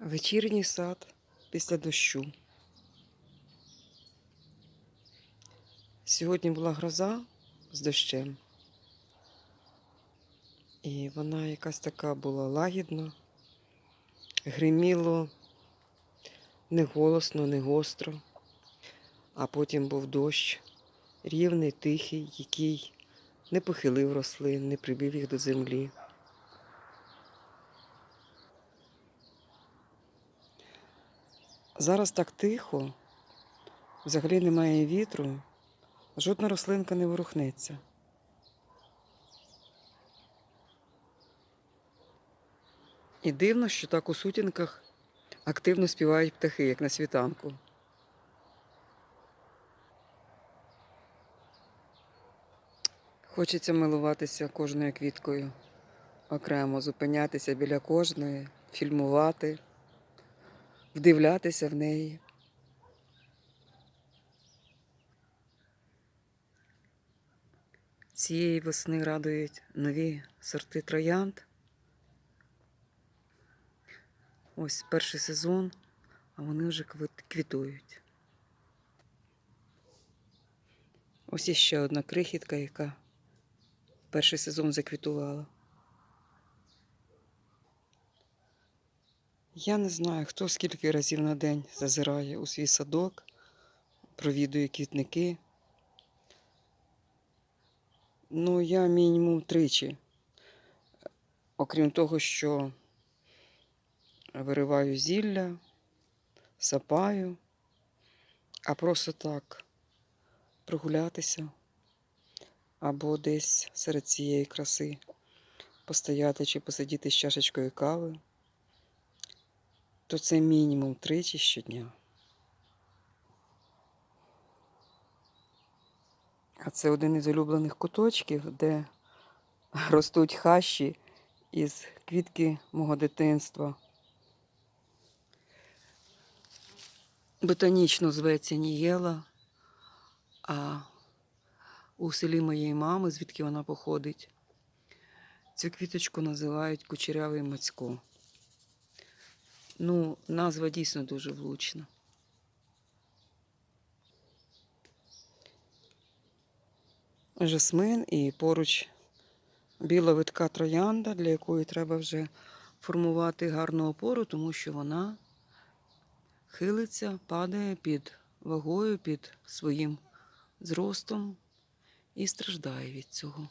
Вечірній сад після дощу. Сьогодні була гроза з дощем. І вона якась така була лагідна, гриміло не голосно, не гостро. А потім був дощ, рівний, тихий, який не похилив рослин, не прибив їх до землі. Зараз так тихо, взагалі немає вітру, жодна рослинка не ворухнеться. І дивно, що так у сутінках активно співають птахи, як на світанку. Хочеться милуватися кожною квіткою, окремо зупинятися біля кожної, фільмувати, вдивлятися в неї. Цієї весни радують нові сорти троянд. Ось перший сезон, а вони вже квітують. Ось іще одна крихітка, яка перший сезон заквітувала. Я не знаю, хто скільки разів на день зазирає у свій садок, провідує квітники. Ну, я мінімум тричі. Окрім того, що вириваю зілля, сапаю, а просто так прогулятися або десь серед цієї краси постояти чи посидіти з чашечкою кави, то це мінімум тричі щодня. А це один із улюблених куточків, де ростуть хащі із квітки мого дитинства. Ботанічно зветься Нієла, а у селі моєї мами, звідки вона походить, цю квіточку називають кучерявий мацько. Ну, назва дійсно дуже влучна. Жасмин і поруч біла витка троянда, для якої треба вже формувати гарну опору, тому що вона хилиться, падає під вагою, під своїм зростом і страждає від цього.